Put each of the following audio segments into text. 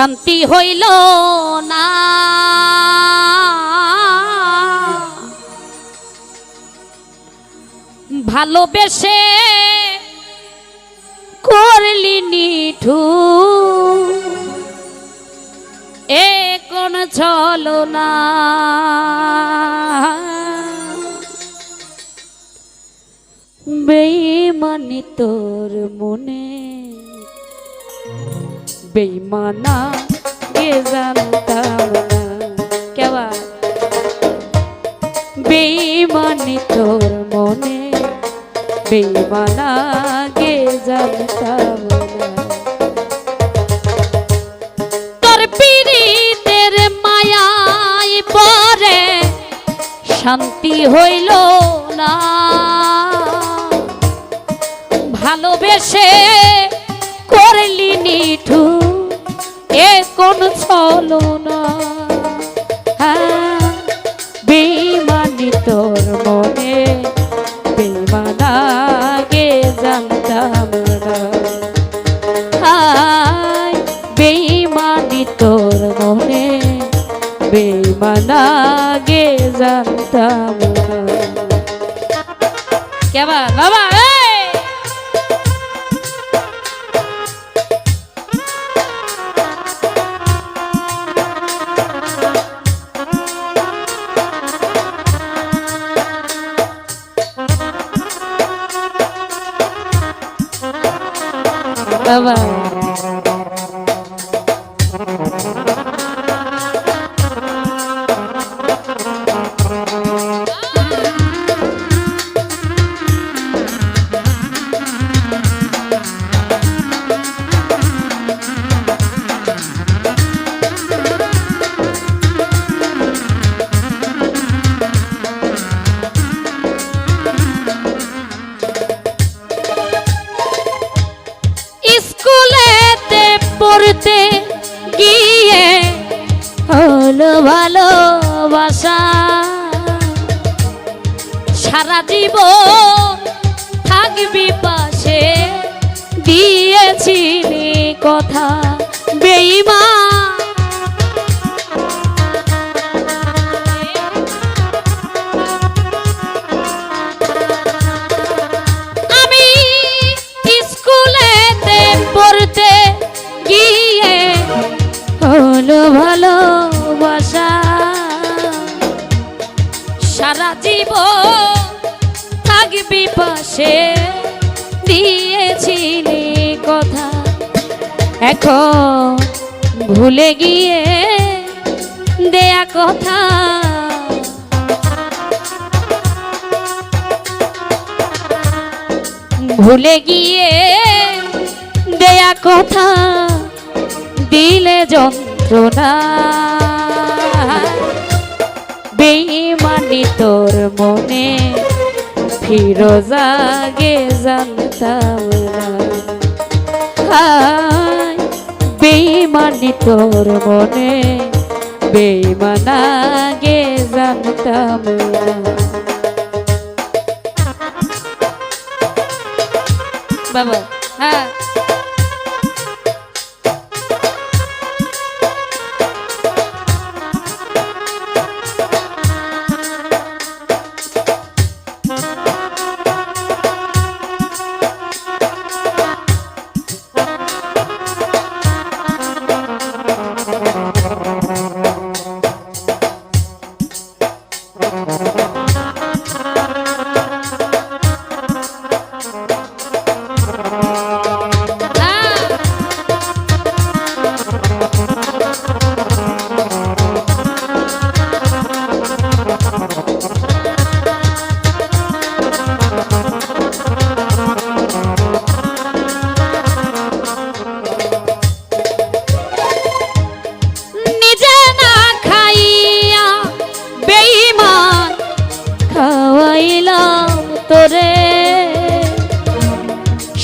শান্তি হইল না। ভালোবেসে করলি নিঠু। এ কোন চলো না বেইমানি তোর মনে। বেইমানা কে জানতাম না কেবা বেইমানি তোর মনে, বেইমানা কে জানতাম না। তোর পীড়িতের মায়ায় পরে শান্তি হইল চলো না। হ্যাঁ, বেইমানি তোর মনে বেইমানা গে জানতাম না। হায় বেইমানি তোর মনে বেইমানা গে জানতাম না। কেবা বাবা! বাবা ভালোবাসা। সারা জীব থাকবি পাশে। দিয়েছিলি কথা বেইমা সারা জীবন থাকবি পাশে। দিয়েছিলি কথা। এখন ভুলে গিয়ে দেয়া কথা। ভুলে গিয়ে দেয়া কথা। দিলে যন্ত্রণা। তোর মনে ফিরোজাগে জানতাম না। হায়, বেইমানি তোর মনে বেইমানাগে জানতাম বাবা।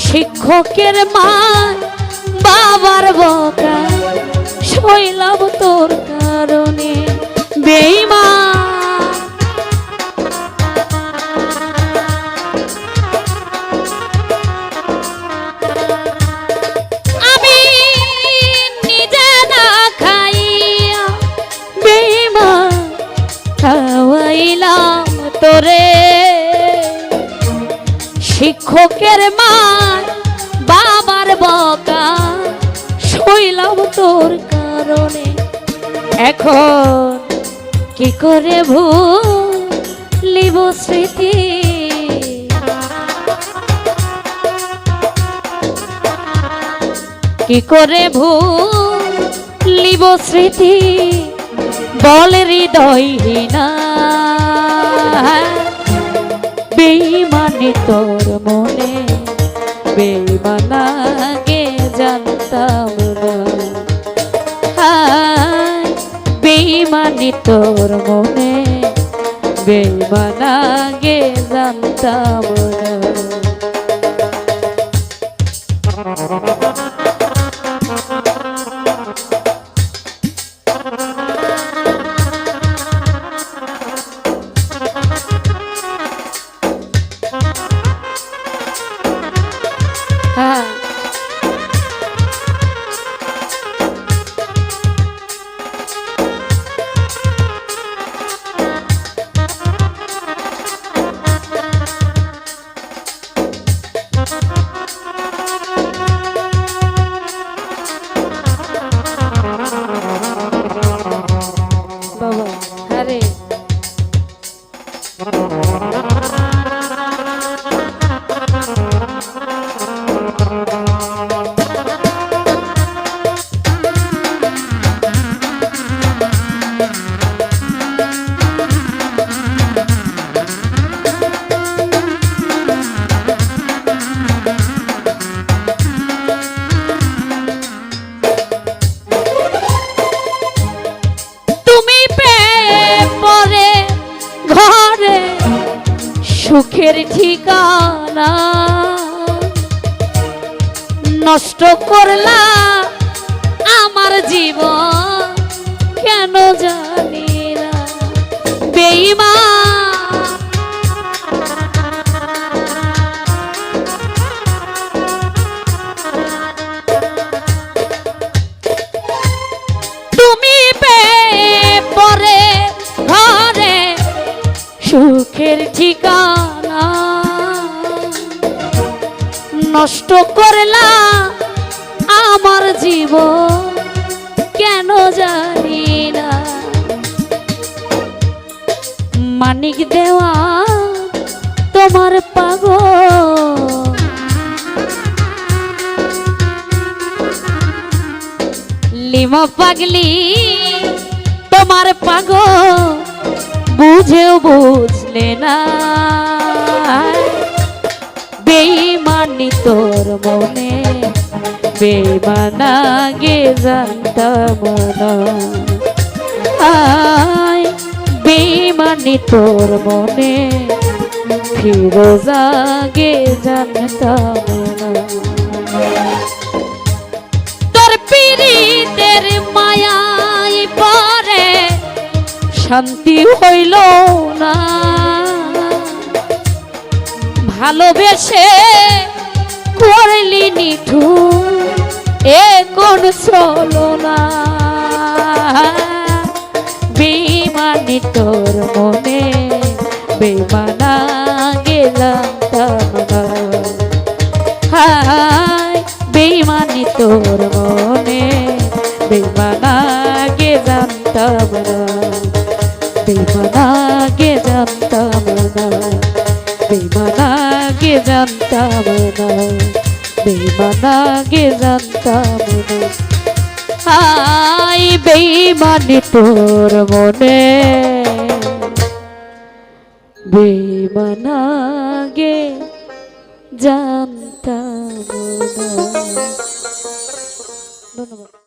শিক্ষকের মা বাবার বকা শৈলাব তোর কারণে বেইমান কারণে। এখন কি করে ভুলিব স্মৃতি? কি করে ভুলিব স্মৃতি? বল হৃদয়হীনা। বেইমানি বেইমানি তোর মনে বেইমানাগে জানতাম না। হ্যাঁ সুখের ঠিকানা নষ্ট করলা আমার জীবন কেন জানি না বেইমা নষ্ট করলা আমার জীবন, কেন জানি না মানিক দেওয়া তোমার পাগল। লিমা পাগলি তোমার পাগ বুঝেও বুঝলে না। বেইমানি তোর মনে বেইমানা গে জানতাম না। আয় বেইমানি তোর মনে, ফিরোজা গে জানতাম না। তোর পীড়িতের মায়াই পরে শান্তি হইল না। ভালোবেসে করলি নিঠু এ কোন চলো না বেমানি তোর মনে, বেমানা গেলাম হায়, বেইমানি তোর মনে বেইমানা গে জানতাম না বেইমানা গে জানতাম না বেইমানা গে জানতাম না বেইমানা গে জানতাম না। হায় বেইমানি তোর মনে। বেমানাগে জানতাম ধন্যবাদ।